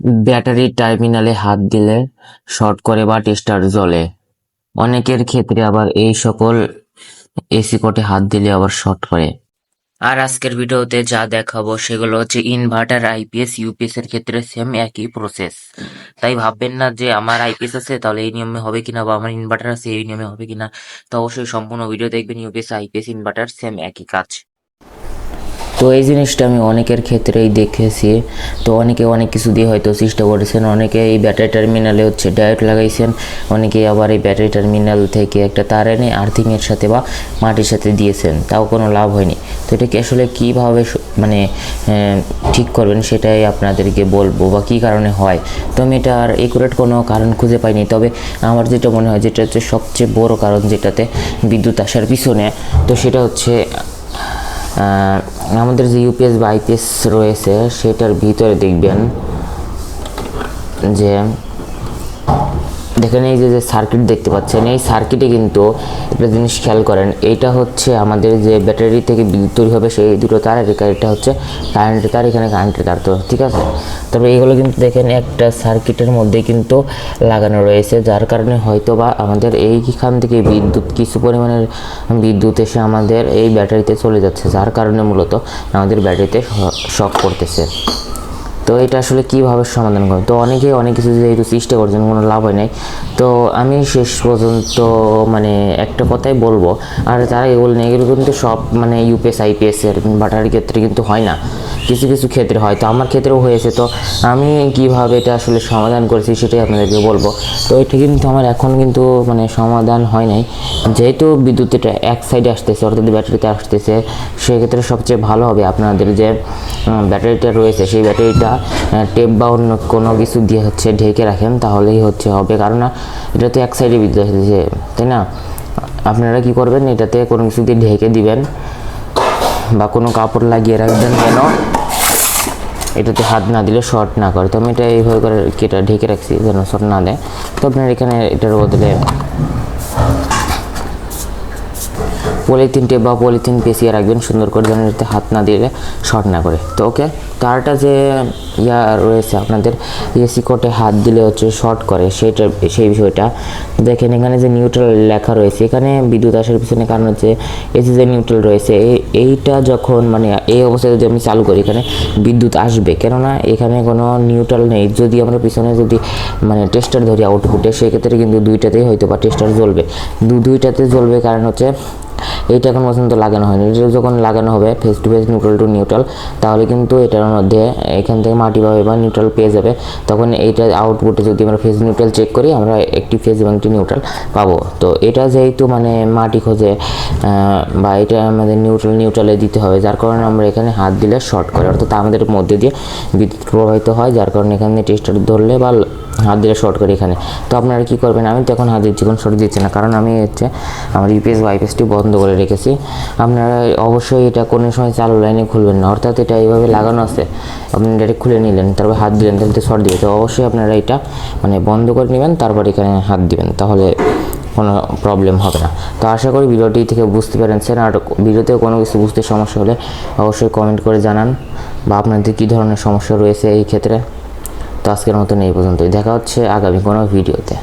ব্যাটারির টার্মিনালে হাত দিলে শর্ট করে বা টেস্টার জ্বলে। অনেকের ক্ষেত্রে আবার এই সকল এসি কোটে হাত দিলে আবার শর্ট করে। আর আজকের ভিডিওতে যা দেখাবো সেগুলো হচ্ছে ইনভার্টার, আইপিএস, ইউপিএস এর ক্ষেত্রে সেম একই প্রসেস তাই ভাববেন না যে আমার আইপিএস আছে, তাহলে এই নিয়মে হবে কিনা বা আমার ইনভার্টার আছে, এই নিয়মে হবে কিনা। তো অবশ্যই সম্পূর্ণ ভিডিও দেখবেন, ইউপিএস, আইপিএস ইনভার্টার সেম একই কাজ। তো এই জিনিসটা আমি অনেকের ক্ষেত্রেই দেখেছি। তো অনেকে অনেক কিছু দিয়ে হয়তো চেষ্টা করেছেন, অনেকে এই ব্যাটারি টার্মিনালে হচ্ছে ডায়েট লাগাইছেন, অনেকে আবার এই ব্যাটারি টার্মিনাল থেকে একটা তার এনে আর্থিংয়ের সাথে বা মাটির সাথে দিয়েছেন, তাও কোনো লাভ হয়নি। তো এটাকে আসলে কীভাবে মানে ঠিক করবেন সেটাই আপনাদেরকে বলব বা কী কারণে হয়। তো আমি এটা আর একুরেট কোনো কারণ খুঁজে পাইনি, তবে আমার যেটা মনে হয় যেটা হচ্ছে সবচেয়ে বড় কারণ যেটাতে বিদ্যুৎ আসার পিছনে, তো সেটা হচ্ছে আমাদের যে ইউপিএস বা আইপিএস রয়েছে সেটার ভিতরে দেখবেন যে দেখেন এই যে যে সার্কিট দেখতে পাচ্ছেন, এই সার্কিটে কিন্তু একটা জিনিস খেয়াল করেন এইটা হচ্ছে আমাদের যে ব্যাটারি থেকে বিদ্যুৎ তৈরি হবে সেই দুটো তার এটা হচ্ছে কারেন্টের তার, এখানে কারেন্টের তার তো, ঠিক আছে? তবে এগুলো কিন্তু দেখেন একটা সার্কিটের মধ্যে কিন্তু লাগানো রয়েছে, যার কারণে হয়তো বা আমাদের এইখান থেকে বিদ্যুৎ, কিছু পরিমাণের বিদ্যুৎ এসে আমাদের এই ব্যাটারিতে চলে যাচ্ছে, যার কারণে মূলত আমাদের ব্যাটারিতে শক করতেছে তো এটা আসলে কীভাবে সমাধান করবে? তো অনেকেই অনেক কিছু যেহেতু চেষ্টা করছেন, কোনো লাভ হয় নাই। তো আমি শেষ পর্যন্ত মানে একটা কথাই বলব, আর যারা এগুলো নেই এগুলো কিন্তু সব মানে ইউপিএস আইপিএসের বাটারির ক্ষেত্রে কিন্তু হয় না। কিছু কিছু ক্ষেত্রে হয়। তো আমার ক্ষেত্রেও হয়েছে। তো আমি কীভাবে এটা আসলে সমাধান করেছি সেটাই আপনাদেরকে বলব। তো এটা কিন্তু আমার এখন কিন্তু মানে সমাধান হয় নাই। যেহেতু বিদ্যুৎ এটা এক সাইডে আসতেছে, অর্থাৎ ব্যাটারিতে আসতেছে, সেক্ষেত্রে সবচেয়ে ভালো হবে আপনাদের যে ব্যাটারিটা রয়েছে, সেই ব্যাটারিটা টেপ বা অন্য কোনো কিছু দিয়ে হচ্ছে ঢেকে রাখেন, তাহলেই হচ্ছে হবে। কারণ এটা তো এক সাইডে বিদ্যুৎ আসতেছে, তাই না? আপনারা কি করবেন, এটাতে কোনো কিছু দিয়ে ঢেকে দিবেন বা কোনো কাপড় লাগিয়ে রাখবেন যেন এটাতে হাত না দিলে শর্ট না করে। তো আমি এটা এইভাবে করে কেটে ঢেকে রাখছি যেন শর্ট না দেয়। তো আপনার এখানে এটার বদলে পলিথিন টেপ বা পলিথিন পেঁচিয়ে রাখবেন, সুন্দর করে যেন এটাতে হাত না দিলে শর্ট না করে। তো ওকে তারটা যে ইয়া রয়েছে আপনাদের এসি কোটে হাত দিলে হচ্ছে শর্ট করে, সেটা, সেই বিষয়টা। দেখেন এখানে যে নিউট্রাল লেখা রয়েছে, এখানে বিদ্যুৎ আসার পিছনে কারণ হচ্ছে এসি যে নিউট্রাল রয়েছে এই- এইটা যখন মানে এই অবস্থায় যদি আমি চালু করি, এখানে বিদ্যুৎ আসবে। কেননা এখানে কোনো নিউট্রাল নেই, যদি আমরা পিছনে যদি মানে টেস্টার ধরি আউটপুটে সেক্ষেত্রে কিন্তু দুইটাতেই হয়তো বা টেস্টার জ্বলবে। দুইটাতে জ্বলবে কারণ হচ্ছে এইটা এখন পর্যন্ত লাগানো হয়নি। এটা যখন লাগানো হবে face to face neutral to neutral তাহলে কিন্তু এটার মধ্যে এখান থেকে মাটি পাবে বা নিউট্রাল পেয়ে যাবে। তখন এইটা আউটপুটে যদি আমরা ফেস নিউট্রাল চেক করি, আমরা একটি ফেজ এবং একটি নিউট্রাল পাবো। তো এটা যেহেতু মানে মাটি খোঁজে বা এটা আমাদের নিউট্রাল নিউট্রালে দিতে হবে, যার কারণে আমরা এখানে হাত দিলে শর্ট করে। অর্থাৎ আমাদের মধ্যে দিয়ে বিদ্যুৎ প্রবাহিত হয়, যার কারণে এখানে টেস্টার ধরলে বা হাত দিলে শর্ট করে এখানে। তো আপনারা কী করবেন? আমি তো এখন হাত দিচ্ছি কোনো শর্ট দিচ্ছি না, কারণ আমি হচ্ছে আমার ইউপিএস বা আইপিএসটি বন্ধ করে রেখেছি। আপনারা অবশ্যই এটা কোনো সময় চালু লাইনে খুলবেন না। অর্থাৎ এটা এইভাবে লাগানো আছে। আপনি ডাইরেক্ট খুলে নিলেন, তারপর হাত দিলেন, তাহলে শর্ট দিবে তো অবশ্যই আপনারা এটা মানে বন্ধ করে নেবেন, তারপর এখানে হাত দিবেন, তাহলে কোনো প্রবলেম হবে না। তো আশা করি ভিডিওটি থেকে বুঝতে পেরেছেন। আর ভিডিওতেও কোনো কিছু বুঝতে সমস্যা হলে অবশ্যই কমেন্ট করে জানান। বা আপনাদের কী ধরনের সমস্যা রয়েছে এই ক্ষেত্রে? তো আজকের মতন এই পর্যন্তই। দেখা হচ্ছে আগামী কোনো ভিডিওতে।